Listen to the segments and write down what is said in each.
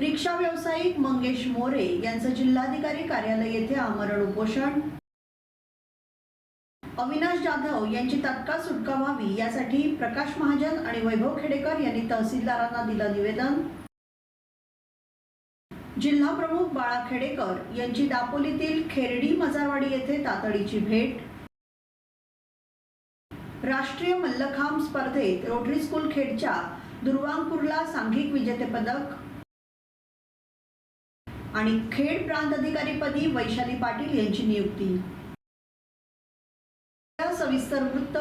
रिक्षा व्यावसायिक मंगेश मोरे यांचं जिल्हाधिकारी कार्यालय येथे आमरण उपोषण. अविनाश जाधव यांची तत्काळ सुटका व्हावी यासाठी प्रकाश महाजन आणि वैभव खेडेकर यांनी तहसीलदारांना दिलं निवेदन. जिल्हा प्रमुख बाळा खेडेकर यांची दापोलीतील खेरडी मजारवाडी येथे तातडीची भेट. राष्ट्रीय मल्लखांब स्पर्धेत रोटरी स्कूल खेडच्या दुर्वांगपूरला सांघिक विजेतेपदक. आणि खेड प्रांत अधिकारीपदी वैशाली पाटील यांची नियुक्ती. सविस्तर वृत्त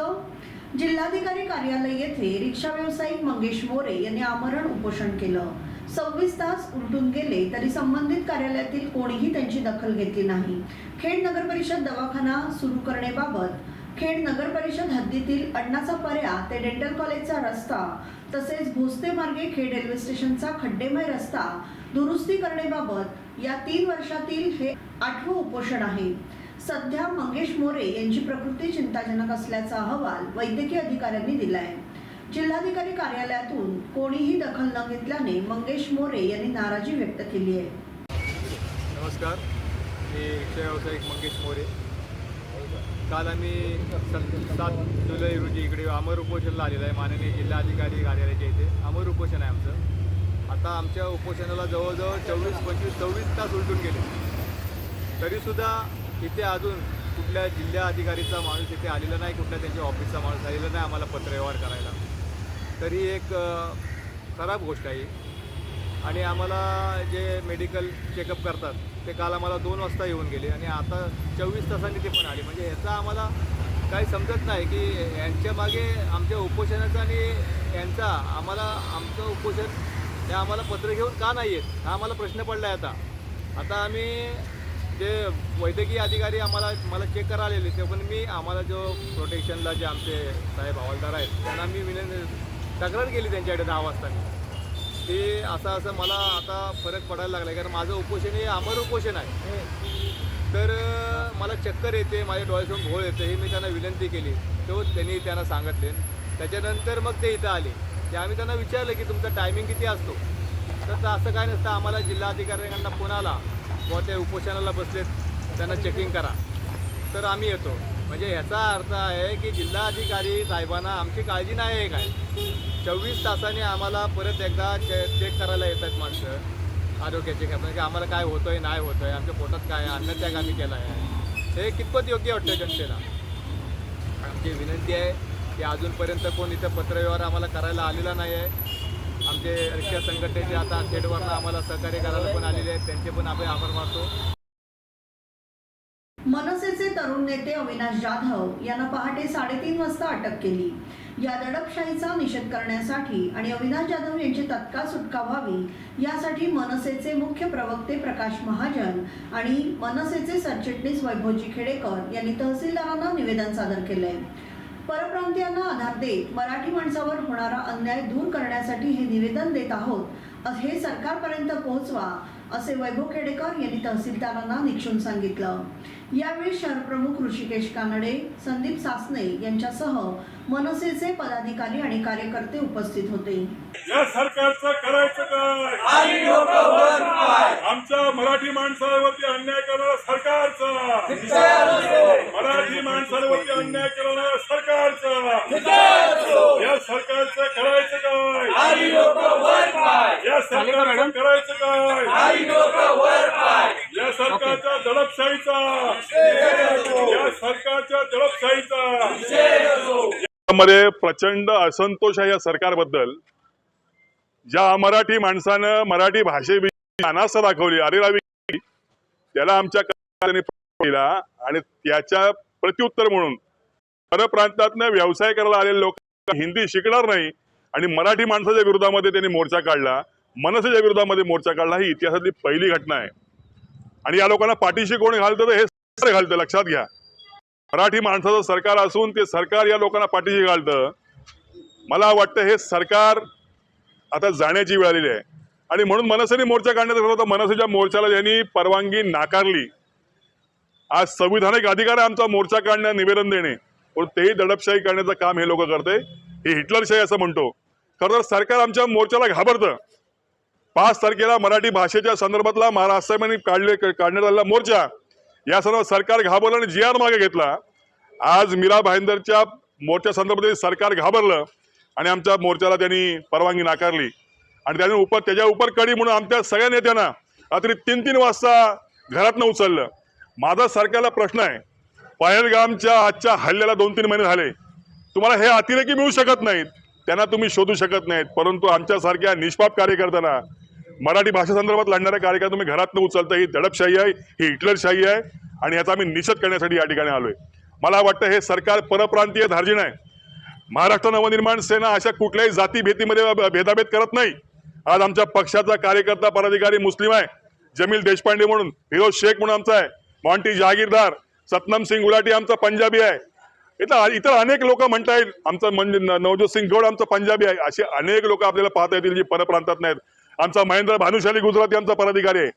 जिल्हाधिकारी कार्यालय येथे रिक्षा व्यावसायिक मंगेश मोरे यांनी आमरण उपोषण केलं. सव्वीस तास उलटून गेले तरी संबंधित कार्यालयातील कोणीही त्यांची दखल घेतली नाही. खेड नगर परिषद दवाखाना सुरू करण्याबाबत खेड नगर परिषद हद्दीतील अण्णाचा पर्या ते डेंटल कॉलेजचा रस्ता तसेच भोसते मार्गे खेड रेल्वे स्टेशनचा खड्डेमय रस्ता दुरुस्ती करण्याबाबत या तीन वर्षातील हे आठवं उपोषण आहे. सध्या मंगेश मोरे यांची प्रकृती चिंताजनक असल्याचा अहवाल वैद्यकीय अधिकाऱ्यांनी दिलाय. जिल्हाधिकारी कार्यालयातून कोणीही दखल न घेतल्याने मंगेश मोरे यांनी नाराजी व्यक्त केली आहे. नमस्कार मी रिक्षा व्यावसायिक मंगेश मोरे. काल आम्ही सात जुलै रोजी इकडे अमर उपोषणला आलेलं आहे. माननीय जिल्हाधिकारी कार्यालयाच्या इथे. अमर उपोषण आहे आमचं. आता आमच्या उपोषणाला जवळजवळ चोवीस पंचवीस सव्वीस तास उलटून गेले. तरीसुद्धा इथे अजून कुठल्या जिल्हा अधिकारीचा माणूस इथे आलेला नाही कुठल्या त्यांच्या ऑफिसचा माणूस आलेला नाही आम्हाला पत्रव्यवहार करायला. तरी एक खराब गोष्ट आहे आणि आम्हाला जे मेडिकल चेकअप करतात ते काल आम्हाला दोन वाजता येऊन गेले आणि आता चोवीस तासांनी ते पण आले. म्हणजे याचा आम्हाला काही समजत नाही की यांच्या मागे आमच्या उपोषणाचा आणि यांचा आम्हाला आमचं उपोषण हे आम्हाला पत्र घेऊन का नाही येत? हा आम्हाला प्रश्न पडला आहे आता. आता आम्ही जे वैद्यकीय अधिकारी आम्हाला मला चेक करा आलेले ते पण मी आम्हाला जो प्रोटेक्शनला जे आमचे साहेब हवालदार आहेत त्यांना मी विनंती तक्रार केली त्यांच्याकडे दहा वाजता मी. ते असं असं मला आता फरक पडायला लागला कारण माझं उपोषण हे अमर उपोषण आहे. तर मला चक्कर येते माझ्या डोळ्यातून घोळ येते हे मी त्यांना विनंती केली. तो त्यांनी त्यांना सांगितले. त्याच्यानंतर मग ते इथं आले. ते आम्ही त्यांना विचारलं की तुमचा टायमिंग किती असतो? तर असं काय नसतं आम्हाला जिल्हाधिकाऱ्यांना फोन आला. व ते उपोषणाला बसलेत त्यांना चेकिंग करा. तर आम्ही येतो. म्हणजे ह्याचा अर्थ आहे की जिल्हाधिकारी साहेबांना आमची काळजी नाही आहे काय? चोवीस तासांनी आम्हाला परत एकदा चे चेक करायला येतात माणसं. आरोग्याचे काय म्हणजे आम्हाला काय होतं आहे नाही होतं आहे आमच्या पोटात काय आहे, अन्नत्याग आम्ही केला आहे. हे कितपत योग्य वाटतं जनतेला? आमची विनंती आहे की अजूनपर्यंत कोण इथं पत्रव्यवहार आम्हाला करायला आलेला नाही आहे. आमचे रिक्षा संघटनेचे आता खेडवरनं आम्हाला सहकार्य करायला पण आलेले आहेत. त्यांचे पण आम्ही आभार मानतो. मनसेचे तरुण नेते अविनाश जाधव यांना पहाटे साडेतीन वाजता अटक केली. या दडपशाहीचा निषेध करण्यासाठी आणि अविनाश जाधव यांची तत्काळ सुटका व्हावी यासाठी मनसेचे मुख्य प्रवक्ते प्रकाश महाजन आणि मनसेचे सरचिटणीस वैभवजी खेडेकर यांनी तहसीलदारांना निवेदन सादर केलंय. परप्रांतीयांना आधार देत मराठी माणसावर होणारा अन्याय दूर करण्यासाठी हे निवेदन देत आहोत. हे सरकारपर्यंत पोहोचवा असे वैभव खेडेकर यांनी तहसीलदारांना निक्षून सांगितलं. यावेळी शहरप्रमुख ऋषिकेश कानडे संदीप सासने यांच्यासह मनसेचे पदाधिकारी आणि कार्यकर्ते उपस्थित होते. या सरकारचं करायचं काय? आमच्या मराठी माणसावरती अन्याय करणाऱ्या सरकारचा. मराठी माणसावरती अन्याय करणाऱ्या सरकारचा. या सरकारचं करायचं काय? या सरकारचं करायचं काय? या सरकारच्या दडपशाहीचा. या सरकारच्या दडपशाहीचा. मध्ये प्रचंड असंतोष आहे या सरकारबद्दल. ज्या मराठी माणसानं मराठी भाषेविषयी अनासा दाखवली अरेरावी त्याला आमच्या केला आणि त्याच्या प्रत्युत्तर म्हणून. परप्रांतातनं व्यवसाय करायला आलेले लोक हिंदी शिकणार नाही आणि मराठी माणसाच्या विरोधामध्ये त्यांनी मोर्चा काढला मनसेच्या विरोधामध्ये मोर्चा काढला ही इतिहासातली पहिली घटना आहे. आणि या लोकांना पाठीशी कोण घालतं तर हे सरकार घालतं लक्षात घ्या. मराठी माणसाचं सरकार असून ते सरकार या लोकांना पाठीशी घालतं. मला वाटतं हे सरकार आता जाण्याची वेळ आलेली आहे. आणि म्हणून मनसेने मोर्चा काढण्यात ठरवलं मनसेच्या मोर्चाला ज्यांनी परवानगी नाकारली आज संविधानिक अधिकार आहे आमचा मोर्चा काढण्या निवेदन देणे. पण तेही दडपशाही करण्याचं काम हे लोक करते हे हिटलरशाही असं म्हणतो. खरं तर सरकार आमच्या मोर्चाला घाबरतं. पाच तारखेला मराठी भाषेच्या संदर्भातला महाराष्ट्राने काढले काढण्यात आलेला मोर्चा. या सर्व सरकार घाबरलं आणि जी आर मागे घेतला. आज मीरा भाईंदरच्या मोर्चा संदर्भात सरकार घाबरलं आणि आमच्या मोर्चाला त्यांनी परवानगी नाकारली. आणि त्याने उपर त्याच्या उपर कडी म्हणून आमच्या सगळ्या नेत्यांना रात्री तीन तीन वाजता घरातनं उचललं. माझा सरकारला प्रश्न आहे. पहेलगामच्या आजच्या हल्ल्याला दोन तीन महिने झाले. तुम्हाला हे अतिरेकी मिळू शकत नाहीत. त्यांना तुम्ही शोधू शकत नाहीत. परंतु आमच्यासारख्या निष्पाप कार्यकर्त्यांना मराठी भाषेसंदर्भात लढणाऱ्या कार्यक्रम तुम्ही घरातनं उचलता ही दडपशाही आहे ही हिटलरशाही आहे आणि याचा आम्ही निषेध करण्यासाठी या ठिकाणी आलोय. मला वाटतं हे सरकार परप्रांतीय धार्जीण आहे. महाराष्ट्र नवनिर्माण सेना अशा कुठल्याही जातीभेतीमध्ये ब- भेदाभेद करत नाही. आज आमच्या पक्षाचा कार्यकर्ता पदाधिकारी मुस्लिम आहे. जमील देशपांडे म्हणून फिरोज शेख म्हणून आमचा आहे. मॉन्टी जहागीरदार सतनम सिंग गुलाटी आमचा पंजाबी आहे. इथं इतर अनेक लोक म्हणता येईल आमचं म्हणजे नवजोत सिंग गौड आमचा पंजाबी आहे. असे अनेक लोक आपल्याला पाहता येतील जी परप्रांतात नाहीत. आमचा महेंद्र भानुशाली गुजरात यांचा पदाधिकारी आहे.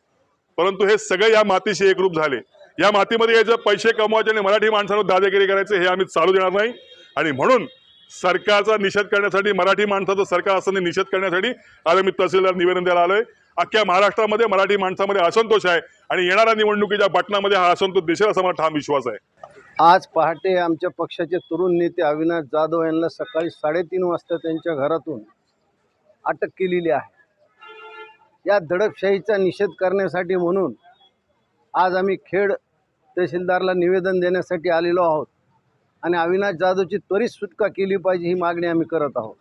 परंतु हे सगळे या मातीशी एकरूप झाले. या मातीमध्ये यायचं पैसे कमवायचे आणि मराठी माणसांवर दादागिरी करायचे हे आम्ही चालू देणार नाही. आणि म्हणून सरकारचा निषेध करण्यासाठी मराठी माणसाचं सरकार असताना निषेध करण्यासाठी आज मी तहसीलदार निवेदन द्यायला आलोय. अख्ख्या महाराष्ट्रामध्ये मराठी माणसामध्ये असंतोष आहे आणि येणाऱ्या निवडणुकीच्या बटनामध्ये हा असंतोष दिसेल असा मला ठाम विश्वास आहे. आज पहाटे आमच्या पक्षाचे तरुण नेते अविनाश जाधव यांना सकाळी साडेतीन वाजता त्यांच्या घरातून अटक केलेली आहे. या दडपशाहीचा निषेध करण्यासाठी म्हणून आज आम्ही खेड तहसीलदारला निवेदन देण्यासाठी आलेलो आहोत. आणि अविनाश जाधवची त्वरित सुटका केली पाहिजे ही मागणी आम्ही करत आहोत.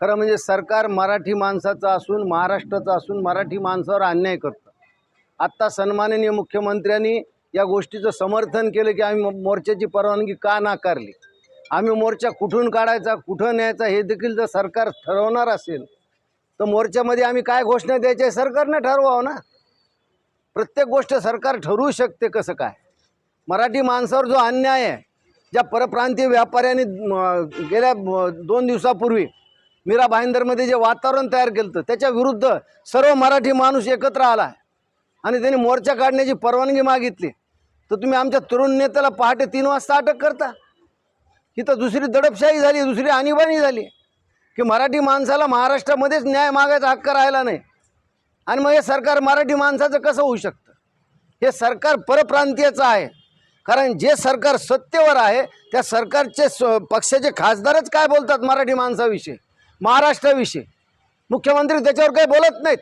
खरं म्हणजे सरकार मराठी माणसाचं असून महाराष्ट्राचं असून मराठी माणसावर अन्याय करतं. आत्ता सन्माननीय मुख्यमंत्र्यांनी या गोष्टीचं समर्थन केलं की आम्ही मोर्चाची परवानगी का नाकारली? आम्ही मोर्चा कुठून काढायचा कुठं न्यायचा हे देखील जर सरकार ठरवणार असेल तर मोर्चामध्ये आम्ही काय घोषणा द्यायच्या सरकारनं ठरवावं ना. प्रत्येक गोष्ट सरकार ठरवू शकते कसं काय. मराठी माणसावर जो अन्याय आहे ज्या परप्रांतीय व्यापाऱ्यांनी गेल्या दोन दिवसापूर्वी मीरा भाईंदरमध्ये जे वातावरण तयार केलं होतं त्याच्या विरुद्ध सर्व मराठी माणूस एकत्र आला आहे. आणि त्यांनी मोर्चा काढण्याची परवानगी मागितली. तर तुम्ही आमच्या तरुण नेत्याला पहाटे तीन वाजता अटक करता. ही तर दुसरी दडपशाही झाली दुसरी आणीबाणी झाली. की मराठी माणसाला महाराष्ट्रामध्येच न्याय मागायचा हक्क राहिला नाही. आणि मग हे सरकार मराठी माणसाचं कसं होऊ शकतं? हे सरकार परप्रांतीयचं आहे. कारण जे सरकार सत्तेवर आहे त्या सरकारचे स पक्षाचे खासदारच काय बोलतात मराठी माणसाविषयी? महाराष्ट्राविषयी. मुख्यमंत्री त्याच्यावर काही बोलत नाहीत.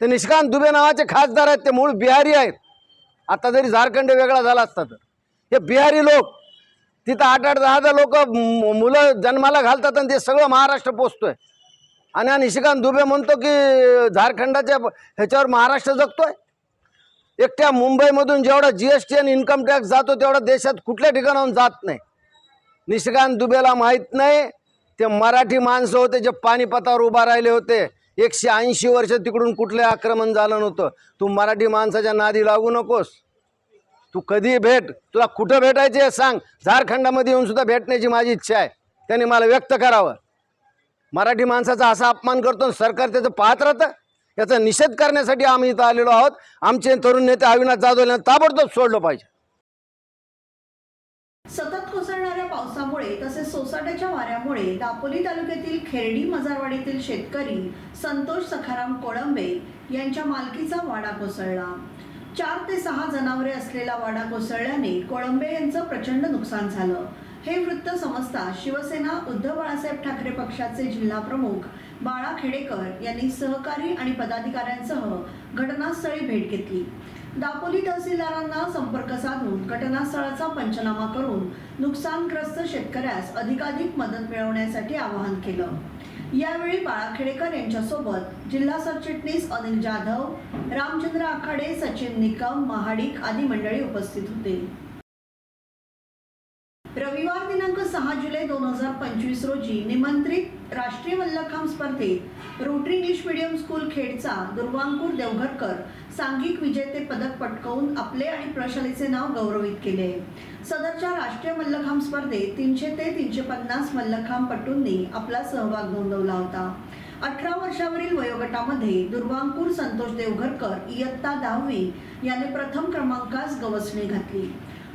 ते निष्कांत दुबे नावाचे खासदार आहेत ते मूळ बिहारी आहेत. आता जरी झारखंड वेगळा झाला असता तर. हे बिहारी लोक तिथं आठ आठ दहा दहा लोक मुलं जन्माला घालतात आणि ते सगळं महाराष्ट्र पोचतोय. आणि हा निशिकांत दुबे म्हणतो की झारखंडाच्या ह्याच्यावर महाराष्ट्र जगतोय. एकट्या मुंबईमधून जेवढा जी एस टी आणि इन्कम टॅक्स जातो तेवढा देशात कुठल्या ठिकाणाहून जात नाही. निशिकांत दुबेला माहीत नाही. ते मराठी माणसं होते जे पानिपतावर उभा राहिले होते. एकशे ऐंशी वर्ष तिकडून कुठलं आक्रमण झालं नव्हतं. तू मराठी माणसाच्या नादी लागू नकोस. तू कधी भेट तुला कुठं भेटायचे आहे सांग. झारखंडामध्ये येऊन सुद्धा भेटण्याची माझी इच्छा आहे. त्यांनी मला व्यक्त करावं. मराठी माणसाचा असा अपमान करतो सरकार त्याचं पाहत राहतं. याचा निषेध करण्यासाठी आम्ही इथं आलेलो आहोत. आमचे तरुण नेते अविनाश जाधव यांना ताबडतोब सोडलं पाहिजे. सतत कोसळणाऱ्या पावसामुळे तसेच सोसाट्याच्या वाऱ्यामुळे दापोली तालुक्यातील खेरडी मजारवाडीतील शेतकरी संतोष सखाराम कोळंबे यांच्या मालकीचा वाडा कोसळला. चार ते सहा जनावरे असलेला वाडा कोसळल्याने कोळंबे यांचं प्रचंड नुकसान झालं. हे वृत्त समजता शिवसेना उद्धव बाळासाहेब ठाकरे पक्षाचे जिल्हा प्रमुख बाळा खेडेकर यांनी सहकारी आणि पदाधिकाऱ्यांसह घटनास्थळी भेट घेतली. दापोली तहसीलदारांना संपर्क साधून घटनास्थळाचा पंचनामा करून नुकसानग्रस्त शेतकऱ्यास अधिकाधिक मदत मिळवण्यासाठी आवाहन केलं. यावेळी बाळाखेडेकर यांच्यासोबत जिल्हा सरचिटणीस अनिल जाधव रामचंद्र आखाडे सचिन निकम महाडिक आदी मंडळी उपस्थित होते. रविवार दिनांक सहा जुलै दोन हजार पंचवीस रोजी निमंत्रित राष्ट्रीय मल्लखांब स्पर्धेत रोटरी इंग्लिश मीडियम स्कूल खेडचा दुर्वांकूर देवघरकर सांघिक विजेते पदक पटकावून आपले आणि प्रशालेचे नाव गौरवित केले. सदरच्या राष्ट्रीय मल्लखांब स्पर्धेत तीनशे ते तीनशे पन्नास मल्लखांब पटूंनी आपला सहभाग नोंदवला होता. अठरा वर्षावरील वयोगटामध्ये दुर्वांकूर संतोष देवघरकर इयत्ता दहावी याने प्रथम क्रमांकास गवसणी घातली.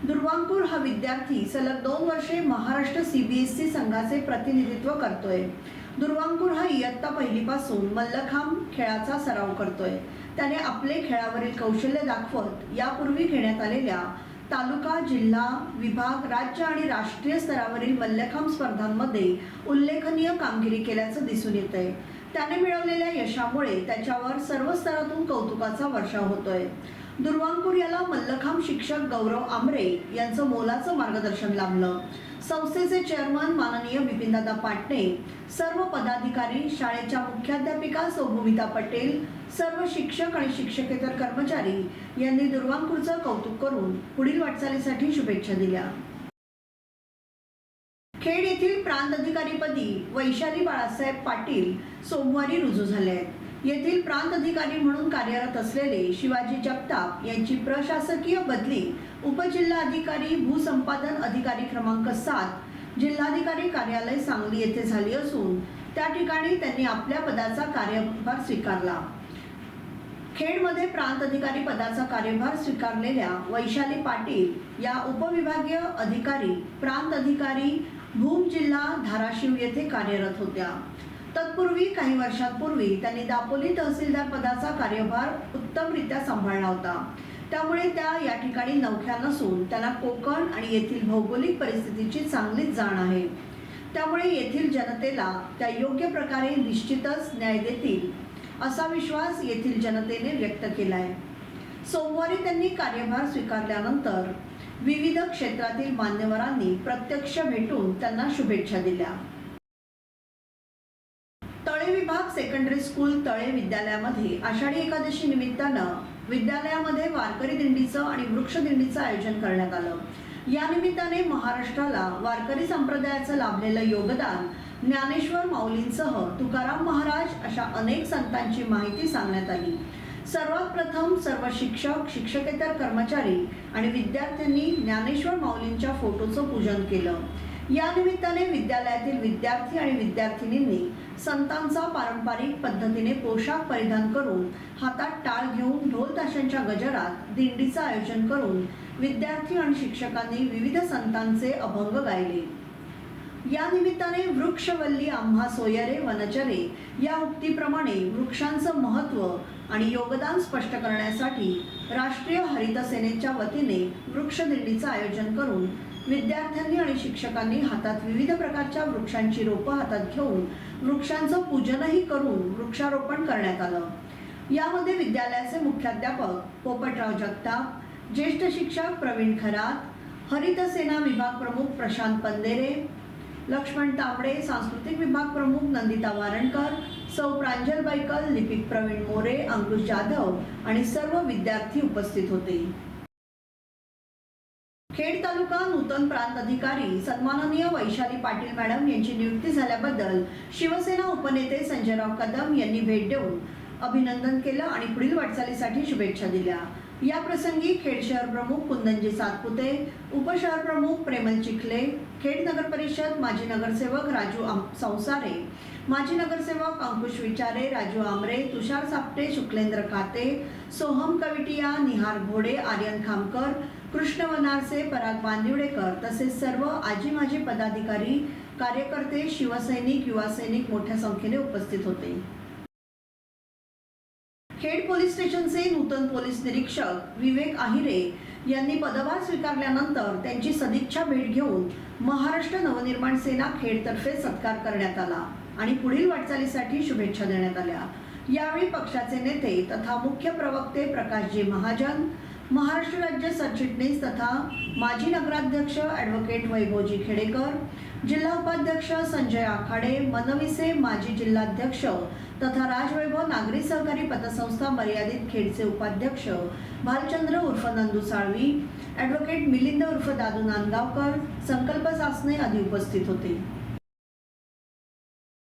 दुर्वांकूर हा विद्यार्थी सलग दोन वर्षे महाराष्ट्र सीबीएसई संघाचे प्रतिनिधित्व करतोय. दुर्वांकूर हा इयत्ता पहिलीपासून मल्लखांब खेळाचा सराव करतोय. त्याने आपले खेळावरील कौशल्य दाखवत यापूर्वी घेण्यात आलेल्या तालुका जिल्हा विभाग राज्य आणि राष्ट्रीय स्तरावरील मल्लखांब स्पर्धांमध्ये उल्लेखनीय कामगिरी केल्याचं दिसून येत आहे त्याने मिळवलेल्या यशामुळे त्याच्यावर सर्व स्तरातून कौतुकाचा वर्षाव होतोय. दुर्वांकूर याला मल्लखांब शिक्षक गौरव आमरे यांचं मोलाचं मार्गदर्शन लाभलं. संस्थेचे चेअरमन माननीय बिपिनदादा पाटणे सर्व पदाधिकारी शाळेच्या मुख्याध्यापिका सौभूमिता पटेल सर्व शिक्षक आणि शिक्षकेतर कर्मचारी यांनी दुर्वांकूरचं कौतुक करून पुढील वाटचालीसाठी शुभेच्छा दिल्या. खेड येथील प्रांत अधिकारीपदी वैशाली बाळासाहेब पाटील सोमवारी रुजू झाले आहेत. येथील प्रांत अधिकारी म्हणून कार्यरत असलेले शिवाजी जगताप यांची प्रशासकीय बदली उपजिल्हाधिकारी भूसंपादन अधिकारी क्रमांक सात जिल्हाधिकारी कार्यालय सांगली येथे झाली असून त्या ठिकाणी त्यांनी आपल्या पदाचा कार्यभार स्वीकारला. खेडमध्ये प्रांत अधिकारी पदाचा कार्यभार स्वीकारलेल्या वैशाली पाटील या उपविभागीय अधिकारी प्रांत अधिकारी भूम जिल्हा धाराशिव येथे कार्यरत होत्या. तत्पूर्वी काही वर्षांपूर्वी त्यांनी दापोली तहसीलदार पदाचा कार्यभार उत्तमरित्या सांभाळला होता. त्यामुळे त्या या ठिकाणी नवख्या नसून त्यांना कोकण आणि येथील भौगोलिक परिस्थितीची चांगलीच जाण आहे. त्यामुळे येथील जनतेला त्या योग्य प्रकारे निश्चितच न्याय देतील असा विश्वास येथील जनतेने व्यक्त केला आहे सोमवारी त्यांनी कार्यभार स्वीकारल्यानंतर विविध क्षेत्रातील मान्यवरांनी प्रत्यक्ष भेटून त्यांना शुभेच्छा दिल्या. सेकंडरी स्कूल तळे विद्यालयामध्ये आषाढी एकादशी निमित्तानं विद्यालयामध्ये वारकरी दिंडीचं आणि वृक्ष दिंडीचं आयोजन करण्यात आलं. या निमित्ताने महाराष्ट्राला वारकरी संप्रदायाचं लाभलेलं योगदान ज्ञानेश्वर माऊलींसह तुकाराम महाराज अशा अनेक संतांची माहिती सांगण्यात आली. सर्वात प्रथम सर्व शिक्षक शिक्षकेतर कर्मचारी आणि विद्यार्थ्यांनी ज्ञानेश्वर माऊलींच्या फोटोचं पूजन केलं. या निमित्ताने विद्यालयातील विद्यार्थी आणि विद्यार्थिनींनी संतांचा पारंपरिक पद्धतीने पोशाख परिधान करून हातात टाळ घेऊन ढोल ताशांच्या गजरात दिंडीचं आयोजन करून विद्यार्थी आणि शिक्षकांनी विविध संतांचे अभंग गायले. या निमित्ताने वृक्षवल्ली आम्हा सोयरे वनचरे या उक्तीप्रमाणे वृक्षांचं महत्त्व आणि योगदान स्पष्ट करण्यासाठी राष्ट्रीय हरित सेनेच्या वतीने वृक्षदिंडीचं आयोजन करून विद्यार्थ्यांनी आणि शिक्षकांनी हातात विविध प्रकारच्या वृक्षांची रोपं हातात घेऊन वृक्षांचं पूजनही करून वृक्षारोपण करण्यात आलं. यामध्ये विद्यालयाचे मुख्याध्यापक पोपटराव जगताप ज्येष्ठ शिक्षक प्रवीण खरात हरित सेना विभाग प्रमुख प्रशांत पंदेरे लक्ष्मण तांबडे सांस्कृतिक विभाग प्रमुख नंदिता वारणकर सौ प्रांजल बैकल लिपिक प्रवीण मोरे अंकुश जाधव आणि सर्व विद्यार्थी उपस्थित होते. खेड तालुका नूतन प्रांत अधिकारी सन्माननीय वैशाली पाटील मॅडम यांची नियुक्ती झाल्याबद्दल शिवसेना उपनेते संजयराव कदम यांनी भेट देऊन अभिनंदन केलं आणि पुढील वाटचालीसाठी शुभेच्छा दिल्या. या प्रसंगी खेड शहर प्रमुख कुंदनजी सातपुते उपशहर प्रमुख प्रेमल चिखले खेड नगर परिषद माजी नगरसेवक राजू संसारे माजी नगरसेवक अंकुश विचारे राजू आमरे तुषार सापटे शुक्लेंद्र काते सोहम कविटिया निहार घोडे आर्यन खामकर कृष्ण वनारसे पराग बांदिवडेकर तसेच सर्व आजी माजी पदाधिकारी कार्यकर्ते शिवसैनिक युवा सैनिक मोठ्या संख्येने उपस्थित होते. खेड पोलीस स्टेशनचे नूतन पोलीस निरीक्षक विवेक आहिरे यांनी पदभार स्वीकारल्यानंतर त्यांची सदिच्छा भेट घेऊन महाराष्ट्र नवनिर्माण सेना खेडतर्फे सत्कार करण्यात आला आणि पुढील वाटचालीसाठी शुभेच्छा देण्यात आल्या. यावेळी पक्षाचे नेते तथा मुख्य प्रवक्ते प्रकाशजी महाजन महाराष्ट्र राज्य सरचिटणीस तथा माजी नगराध्यक्ष ॲडव्होकेट वैभवजी खेडेकर जिल्हा उपाध्यक्ष संजय आखाडे मनविसे माजी जिल्हाध्यक्ष तथा राजवैभव नागरी सहकारी पतसंस्था मर्यादित खेडचे उपाध्यक्ष भालचंद्र उर्फ नंदू साळवी ॲडव्होकेट मिलिंद उर्फ दादू नांदगावकर संकल्प सासने आदी उपस्थित होते.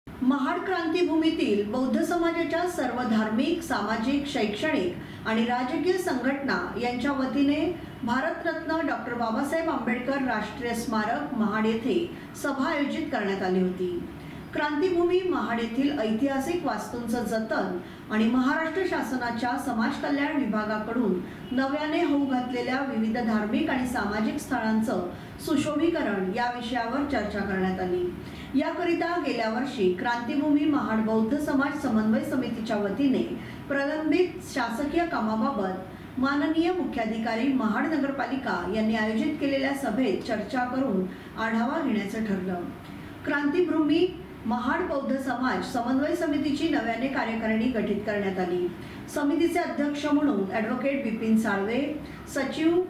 महाड क्रांतीभूमीतील बौद्ध समाजाच्या सर्व धार्मिक सामाजिक शैक्षणिक आणि राजकीय संघटना यांच्या वतीने भारतरत्न डॉक्टर बाबासाहेब आंबेडकर राष्ट्रीय स्मारक महाड येथे सभा आयोजित करण्यात आली होती. क्रांतीभूमी महाड येथील ऐतिहासिक वास्तूंचं जतन आणि महाराष्ट्र शासनाच्या समाज कल्याण विभागाकडून नव्याने होऊ घातलेल्या विविध धार्मिक आणि सामाजिक स्थळांचं सुशोभीकरण या विषयावर चर्चा करण्यात आली. याकरिता गेल्या वर्षी क्रांतीभूमी महाड बौद्ध समाज समन्वय समितीच्या वतीने प्रलंबित शासकीय कामाबाबत माननीय मुख्याधिकारी महाड नगरपालिका यांनी आयोजित केलेल्या सभेत चर्चा करून आढावा घेण्याचं ठरलं. क्रांतीभूमी महाड बौद्ध समाज समन्वय समितीची नव्याने कार्यकारिणी गठीत करण्यात आली. समितीचे अध्यक्ष म्हणून ॲडव्होकेट बिपिन साळवे सचिव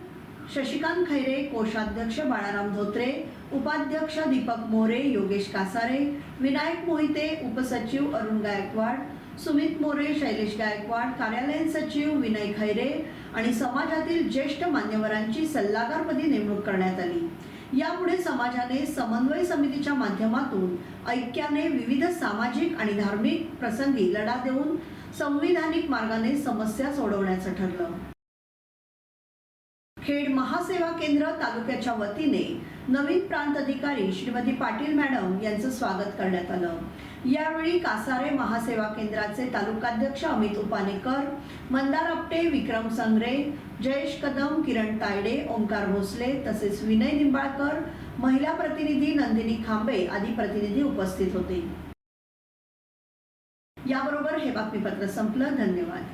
शशिकांत खैरे कोषाध्यक्ष बाळाराम धोत्रे उपाध्यक्ष दीपक मोरे योगेश कासारे विनायक मोहिते उपसचिव अरुण गायकवाड सुमित मोरे शैलेश गायकवाड कार्यालयीन सचिव विनय खैरे आणि समाजातील ज्येष्ठ मान्यवरांची सल्लागारपदी नेमणूक करण्यात आली. यापुढे समाजाने समन्वय समितीच्या माध्यमातून ऐक्याने विविध सामाजिक आणि धार्मिक प्रसंगी लढा देऊन संविधानिक मार्गाने समस्या सोडवण्याचं ठरलं. खेड महासेवा केंद्र तालुक्याच्या वतीने नवीन प्रांत अधिकारी श्रीमती पाटील मॅडम यांचं स्वागत करण्यात आलं. यावेळी कासारे महासेवा केंद्राचे तालुकाध्यक्ष अमित उपानेकर मंदार आपटे विक्रम संग्रे जयेश कदम किरण तायडे ओंकार भोसले तसेच विनय निंबाळकर महिला प्रतिनिधी नंदिनी खांबे आदी प्रतिनिधी उपस्थित होते. याबरोबर हे बातमीपत्र संपलं. धन्यवाद.